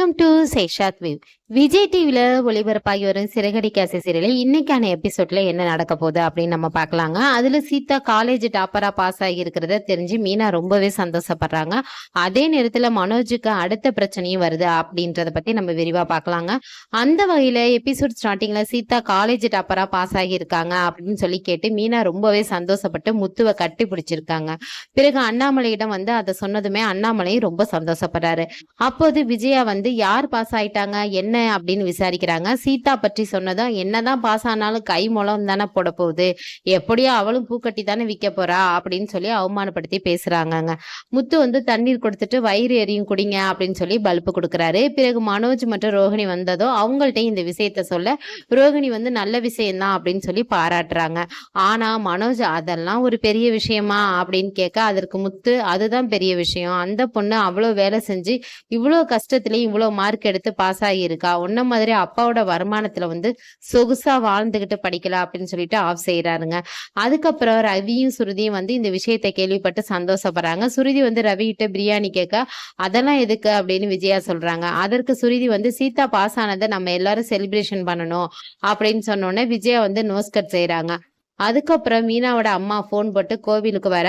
Welcome to Seshat Wave. Vijay டிவியில் ஒளிபரப்பாகி வரும் சிறகடி கேசி சீரியலில் இன்னைக்கான எபிசோட்ல என்ன நடக்க போகுது அப்படின்னு நம்ம பார்க்கலாங்க. அதில் சீதா காலேஜ் டாப்பராக பாஸ் ஆகி இருக்கிறத தெரிஞ்சு மீனா ரொம்பவே சந்தோஷப்படுறாங்க. அதே நேரத்தில் மனோஜுக்கு அடுத்த பிரச்சனையும் வருது அப்படின்றத பற்றி நம்ம விரிவாக பார்க்கலாங்க. அந்த வகையில் எபிசோட் ஸ்டார்டிங்கில் சீதா காலேஜ் டாப்பராக பாஸ் ஆகியிருக்காங்க அப்படின்னு சொல்லி கேட்டு மீனா ரொம்பவே சந்தோஷப்பட்டு முத்துவை கட்டி பிடிச்சிருக்காங்க. பிறகு அண்ணாமலையிடம் வந்து அதை சொன்னதுமே அண்ணாமலையும் ரொம்ப சந்தோஷப்படுறாரு. அப்போது விஜயா வந்து யார் பாஸ் ஆயிட்டாங்க? என்ன அப்படின்னு விசாரிக்கிறாங்க. சீதா பற்றி சொன்னதும் என்னதான் பாஸ் ஆனாலும் கை மூலம் தானே போட போகுது. எப்படியோ அவளும் பூக்கட்டி தானே விற்க போறா அப்படின்னு சொல்லி அவமானப்படுத்தி பேசுறாங்கங்க. முத்து வந்து தண்ணீர் கொடுத்துட்டு வயிறு எரியும் குடிங்க அப்படின்னு சொல்லி பல்பு கொடுக்குறாரு. பிறகு மனோஜ் மற்றும் ரோஹிணி வந்ததும் அவங்கள்ட்டையும் இந்த விஷயத்த சொல்ல ரோஹிணி வந்து நல்ல விஷயம்தான் அப்படின்னு சொல்லி பாராட்டுறாங்க. ஆனா மனோஜ் அதெல்லாம் ஒரு பெரிய விஷயமா? அப்படின்னு கேட்க அதற்கு முத்து அதுதான் பெரிய விஷயம். அந்த பொண்ணு அவ்வளோ வேலை செஞ்சு இவ்வளோ கஷ்டத்துலயும் இவ்வளோ மார்க் எடுத்து பாஸ் ஆகியிருக்கா? உன்ன மாதிரி அப்பாவோட வருமானத்துல வந்து சொகுசா வாழ்ந்துகிட்டு படிக்கலாம் அப்படின்னு சொல்லிட்டு ஆஃப் செய்யறாருங்க அதுக்கப்புறம் ரவியும் சுருதியும் வந்து இந்த விஷயத்தை கேள்விப்பட்டு சந்தோஷப்படுறாங்க. சுருதி வந்து ரவி கிட்ட பிரியாணி கேட்க அதெல்லாம் எதுக்கு? அப்படின்னு விஜயா சொல்றாங்க. அதற்கு சுருதி வந்து சீதா பாஸ் ஆனதை நம்ம எல்லாரும் செலிப்ரேஷன் பண்ணணும். அப்படின்னு சொன்னோடனே விஜயா வந்து நோஸ்கட் செய்யறாங்க அதுக்கப்புறம் மீனாவோட அம்மா ஃபோன் போட்டு கோவிலுக்கு வர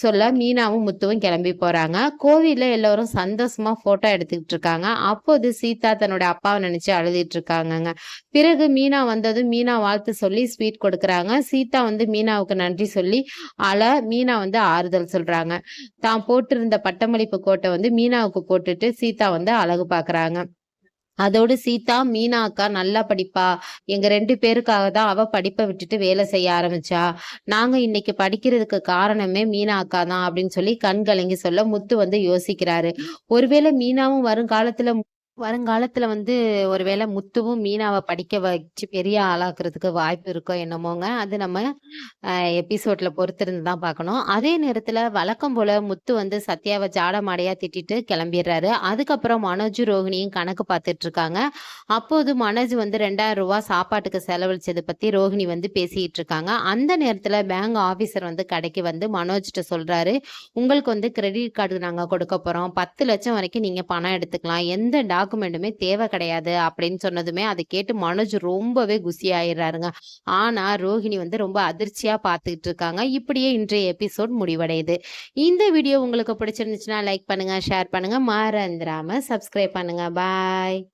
சொல்ல மீனாவும் முத்துவும் கிளம்பி போறாங்க. கோவில்ல எல்லாரும் சந்தோஷமா போட்டோ எடுத்துக்கிட்டு இருக்காங்க. அப்போது சீதா தன்னோட அப்பாவை நினைச்சு அழுதிட்டு இருக்காங்கங்க. பிறகு மீனா வந்ததும் மீனா வாழ்த்து சொல்லி ஸ்வீட் கொடுக்குறாங்க. சீதா வந்து மீனாவுக்கு நன்றி சொல்லி அழ மீனா வந்து ஆறுதல் சொல்றாங்க. தான் போட்டிருந்த பட்டமளிப்பு கோட்டை வந்து மீனாவுக்கு போட்டுட்டு சீதா வந்து அழகு பார்க்குறாங்க அதோடு சீதா மீனா அக்கா நல்லா படிப்பா. எங்க ரெண்டு பேருக்காக தான் அவ படிப்பை விட்டுட்டு வேலை செய்ய ஆரம்பிச்சா. நாங்க இன்னைக்கு படிக்கிறதுக்கு காரணமே மீனா அக்கா தான் அப்படின்னு சொல்லி கண்கலங்கி சொல்ல முத்து வந்து யோசிக்கிறாரு. ஒருவேளை மீனாவும் வருங்காலத்துல வருங்காலத்துல வந்து ஒருவேளை முத்துவும் மீனாவை படிக்க வச்சு பெரிய ஆளாக்குறதுக்கு வாய்ப்பு இருக்கோ என்னமோங்க அது நம்ம எபிசோட்ல பொறுத்திருந்து தான் பார்க்கணும். அதே நேரத்துல வழக்கம் போல முத்து வந்து சத்யாவை ஜாட மாடையா திட்டிட்டு கிளம்பிடுறாரு. அதுக்கப்புறம் மனோஜ் ரோஹிணியும் கணக்கு பார்த்துட்டு இருக்காங்க. அப்போது மனோஜ் வந்து ரெண்டாயிரம் ரூபா சாப்பாட்டுக்கு செலவழிச்சதை பத்தி ரோஹிணி வந்து பேசிட்டு இருக்காங்க. அந்த நேரத்துல பேங்க் ஆபீசர் வந்து கடைக்கு வந்து மனோஜ்கிட்ட சொல்றாரு உங்களுக்கு வந்து கிரெடிட் கார்டு நாங்க கொடுக்க போறோம். பத்து லட்சம் வரைக்கும் நீங்க பணம் எடுத்துக்கலாம். எந்த டாக்குமெண்ட்டுமே தேவை கிடையாது அப்படின்னு சொன்னதுமே அதை கேட்டு மனோஜ் ரொம்பவே குசி ஆயிடுறாருங்க ஆனா ரோஹிணி வந்து ரொம்ப அதிர்ச்சியா பார்த்துக்கிட்டு இருக்காங்க இப்படியே இன்றைய எபிசோட் முடிவடையுது. இந்த வீடியோ உங்களுக்கு பிடிச்சிருந்துச்சுன்னா லைக் பண்ணுங்க ஷேர் பண்ணுங்க. மறந்துடாம சப்ஸ்கிரைப் பண்ணுங்க. பாய்.